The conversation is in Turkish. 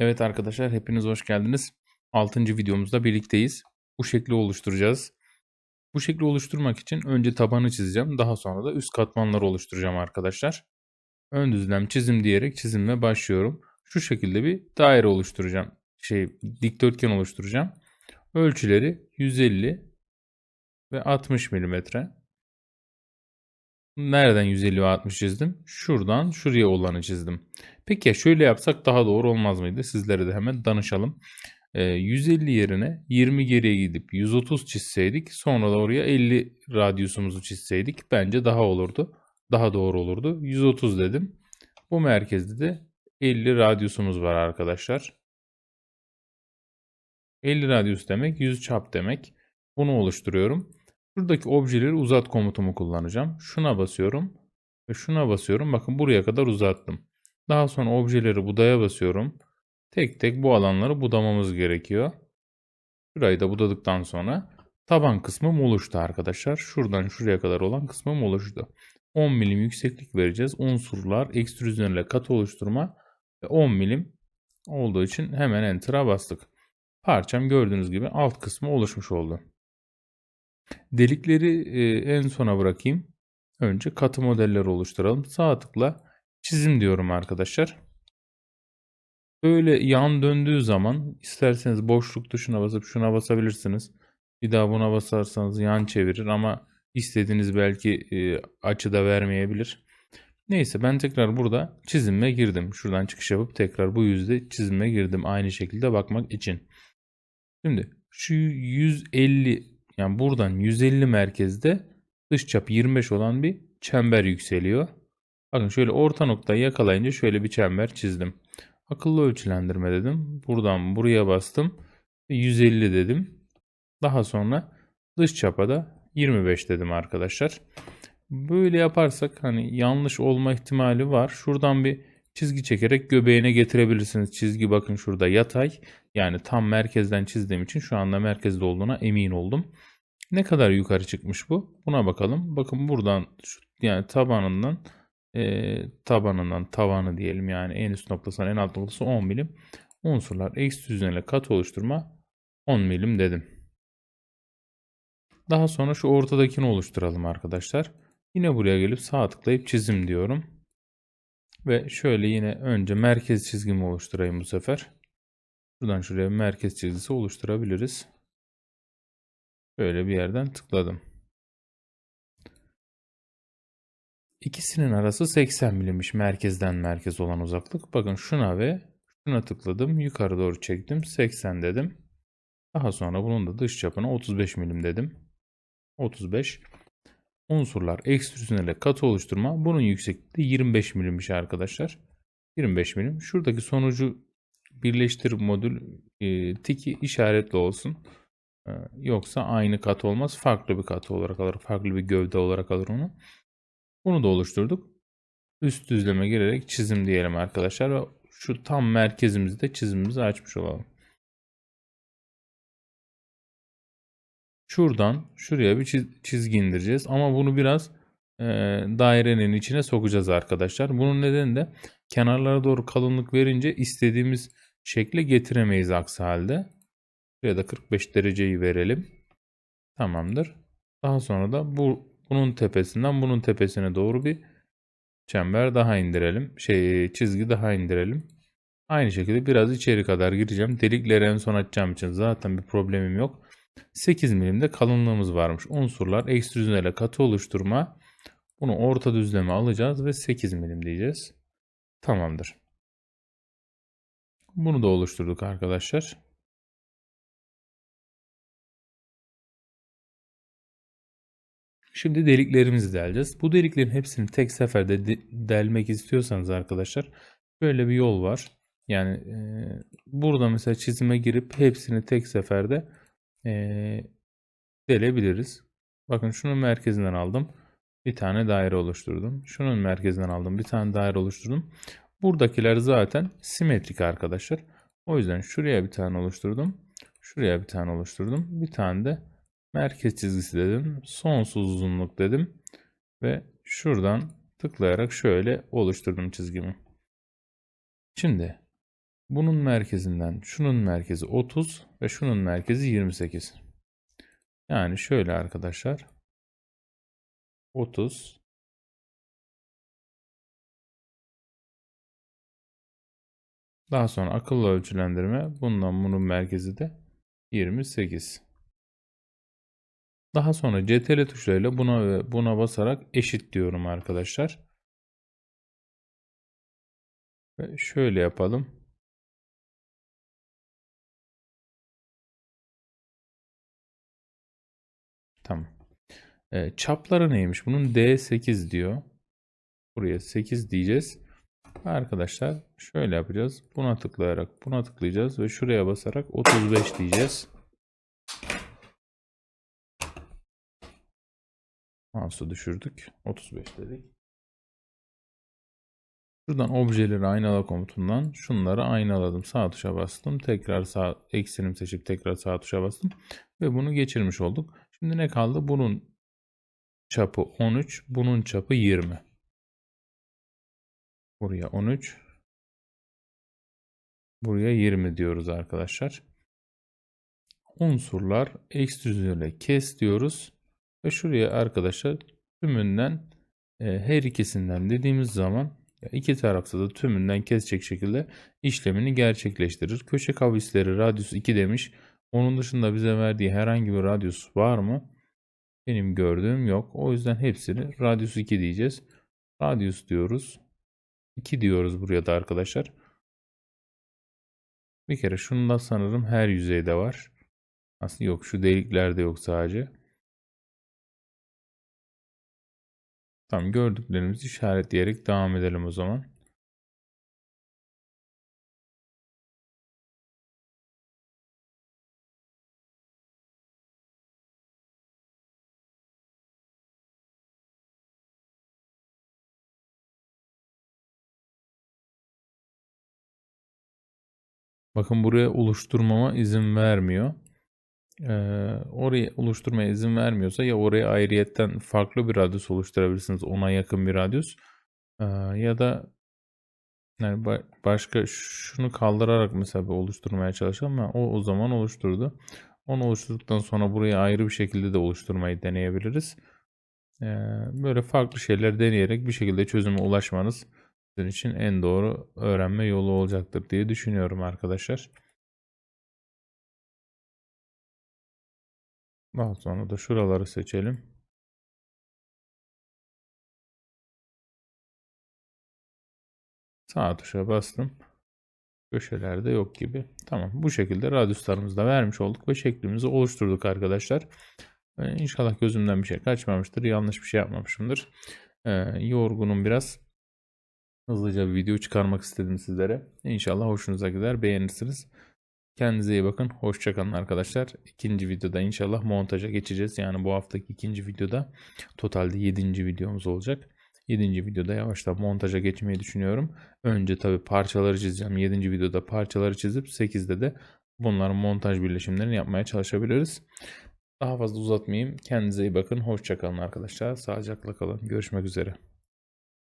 Evet arkadaşlar hepiniz hoş geldiniz. 6. videomuzda birlikteyiz. Bu şekli oluşturacağız. Bu şekli oluşturmak için önce tabanı çizeceğim. Daha sonra da üst katmanları oluşturacağım arkadaşlar. Ön düzlem çizim diyerek çizimle başlıyorum. Şu şekilde bir daire oluşturacağım. Şey dikdörtgen oluşturacağım. Ölçüleri 150 ve 60 milimetre. Nereden 150 ve 60 çizdim? Şuradan şuraya olanı çizdim. Peki ya şöyle yapsak daha doğru olmaz mıydı? Sizlere de hemen danışalım. Ee, 150 yerine 20 geriye gidip 130 çizseydik sonra da oraya 50 radyusumuzu çizseydik bence daha olurdu. Daha doğru olurdu. 130 dedim. Bu merkezde de 50 radyusumuz var arkadaşlar. 50 radyus demek 100 çap demek. Bunu oluşturuyorum. Şuradaki objeleri uzat komutumu kullanacağım. Şuna basıyorum ve şuna basıyorum. Bakın buraya kadar uzattım. Daha sonra objeleri budaya basıyorum. Tek tek bu alanları budamamız gerekiyor. Şurayı da budadıktan sonra taban kısmım oluştu arkadaşlar. Şuradan şuraya kadar olan kısmım oluştu. 10 milim yükseklik vereceğiz. Unsurlar, ekstrüzyon ile kat oluşturma ve 10 milim olduğu için hemen enter'a bastık. Parçam gördüğünüz gibi alt kısmı oluşmuş oldu. Delikleri e, en sona bırakayım. Önce katı modelleri oluşturalım. Sağ tıkla çizim diyorum arkadaşlar. Böyle yan döndüğü zaman isterseniz boşluk tuşuna basıp şuna basabilirsiniz. Bir daha buna basarsanız yan çevirir ama istediğiniz belki e, açıda vermeyebilir. Neyse ben tekrar burada çizime girdim. Şuradan çıkış yapıp tekrar bu yüzde çizime girdim aynı şekilde bakmak için. Şimdi şu 150 yani buradan 150 merkezde dış çap 25 olan bir çember yükseliyor. Bakın şöyle orta noktayı yakalayınca şöyle bir çember çizdim. Akıllı ölçülendirme dedim. Buradan buraya bastım. 150 dedim. Daha sonra dış çapa da 25 dedim arkadaşlar. Böyle yaparsak hani yanlış olma ihtimali var. Şuradan bir çizgi çekerek göbeğine getirebilirsiniz. Çizgi bakın şurada yatay. Yani tam merkezden çizdiğim için şu anda merkezde olduğuna emin oldum. Ne kadar yukarı çıkmış bu? Buna bakalım. Bakın buradan şu, yani tabanından e, tabanından tavanı diyelim yani en üst noktasından en alt noktası 10 milim. Unsurlar eksi düzenle kat oluşturma 10 milim dedim. Daha sonra şu ortadakini oluşturalım arkadaşlar. Yine buraya gelip sağ tıklayıp çizim diyorum. Ve şöyle yine önce merkez çizgimi oluşturayım bu sefer. Buradan şuraya merkez çizgisi oluşturabiliriz. Böyle bir yerden tıkladım. İkisinin arası 80 milimmiş merkezden merkez olan uzaklık. Bakın şuna ve şuna tıkladım. Yukarı doğru çektim. 80 dedim. Daha sonra bunun da dış çapına 35 milim dedim. 35. Unsurlar ekstrüzyon ile katı oluşturma. Bunun yüksekliği 25 milimmiş arkadaşlar. 25 milim. Şuradaki sonucu birleştir modül e, tiki işaretli olsun. E, yoksa aynı kat olmaz. Farklı bir kat olarak alır. Farklı bir gövde olarak alır onu. Bunu da oluşturduk. Üst düzleme girerek çizim diyelim arkadaşlar. Ve şu tam merkezimizde çizimimizi açmış olalım. Şuradan şuraya bir çizgi indireceğiz. Ama bunu biraz e, dairenin içine sokacağız arkadaşlar. Bunun nedeni de kenarlara doğru kalınlık verince istediğimiz şekle getiremeyiz aksi halde. Şuraya da 45 dereceyi verelim. Tamamdır. Daha sonra da bu bunun tepesinden bunun tepesine doğru bir çember daha indirelim. Şey çizgi daha indirelim. Aynı şekilde biraz içeri kadar gireceğim. Delikleri en son açacağım için zaten bir problemim yok. 8 milimde kalınlığımız varmış. Unsurlar ekstrüzyon ile katı oluşturma. Bunu orta düzleme alacağız ve 8 milim diyeceğiz. Tamamdır. Bunu da oluşturduk arkadaşlar. Şimdi deliklerimizi deleceğiz. Bu deliklerin hepsini tek seferde de delmek istiyorsanız arkadaşlar böyle bir yol var. Yani e, burada mesela çizime girip hepsini tek seferde e, delebiliriz. Bakın şunun merkezinden aldım. Bir tane daire oluşturdum. Şunun merkezinden aldım. Bir tane daire oluşturdum. Buradakiler zaten simetrik arkadaşlar. O yüzden şuraya bir tane oluşturdum. Şuraya bir tane oluşturdum. Bir tane de merkez çizgisi dedim. Sonsuz uzunluk dedim. Ve şuradan tıklayarak şöyle oluşturdum çizgimi. Şimdi Bunun merkezinden şunun merkezi 30 ve şunun merkezi 28. Yani şöyle arkadaşlar. 30 Daha sonra akıllı ölçülendirme. Bundan bunun merkezi de 28. Daha sonra CTRL tuşlarıyla buna ve buna basarak eşit diyorum arkadaşlar. Ve şöyle yapalım. Tamam. E, çapları neymiş? Bunun D8 diyor. Buraya 8 diyeceğiz. Arkadaşlar şöyle yapacağız. Buna tıklayarak buna tıklayacağız ve şuraya basarak 35 diyeceğiz. Mouse'u düşürdük. 35 dedik. Şuradan objeleri aynala komutundan şunları aynaladım. Sağ tuşa bastım. Tekrar sağ eksinim seçip tekrar sağ tuşa bastım. Ve bunu geçirmiş olduk. Şimdi ne kaldı? Bunun çapı 13. Bunun çapı 20. Buraya 13. Buraya 20 diyoruz arkadaşlar. Unsurlar ekstrüzyonla kes diyoruz. Ve şuraya arkadaşlar tümünden e, her ikisinden dediğimiz zaman iki tarafta da tümünden kesecek şekilde işlemini gerçekleştirir. Köşe kavisleri radyus 2 demiş. Onun dışında bize verdiği herhangi bir radyus var mı? Benim gördüğüm yok. O yüzden hepsini radyus 2 diyeceğiz. Radyus diyoruz. 2 diyoruz buraya da arkadaşlar. Bir kere şunu da sanırım her yüzeyde var. Aslında yok şu deliklerde yok sadece. Tamam gördüklerimizi işaretleyerek devam edelim o zaman. Bakın buraya oluşturmama izin vermiyor. Ee, orayı oluşturmaya izin vermiyorsa ya oraya ayrıyetten farklı bir radyus oluşturabilirsiniz. Ona yakın bir radyus. Ee, ya da yani ba başka şunu kaldırarak mesela bir oluşturmaya çalışalım ama o o zaman oluşturdu. Onu oluşturduktan sonra burayı ayrı bir şekilde de oluşturmayı deneyebiliriz. Ee, böyle farklı şeyler deneyerek bir şekilde çözüme ulaşmanız sizin için en doğru öğrenme yolu olacaktır diye düşünüyorum arkadaşlar. Daha sonra da şuraları seçelim. Sağ tuşa bastım. Köşelerde yok gibi. Tamam. Bu şekilde radyuslarımızı da vermiş olduk ve şeklimizi oluşturduk arkadaşlar. Ee, inşallah gözümden bir şey kaçmamıştır. Yanlış bir şey yapmamışımdır. Ee, yorgunum biraz. Hızlıca bir video çıkarmak istedim sizlere. İnşallah hoşunuza gider. Beğenirsiniz. Kendinize iyi bakın. Hoşçakalın arkadaşlar. İkinci videoda inşallah montaja geçeceğiz. Yani bu haftaki ikinci videoda totalde 7. videomuz olacak. 7. videoda yavaştan montaja geçmeyi düşünüyorum. Önce tabi parçaları çizeceğim. 7. videoda parçaları çizip 8'de de bunların montaj birleşimlerini yapmaya çalışabiliriz. Daha fazla uzatmayayım. Kendinize iyi bakın. Hoşçakalın arkadaşlar. Sağlıcakla kalın. Görüşmek üzere.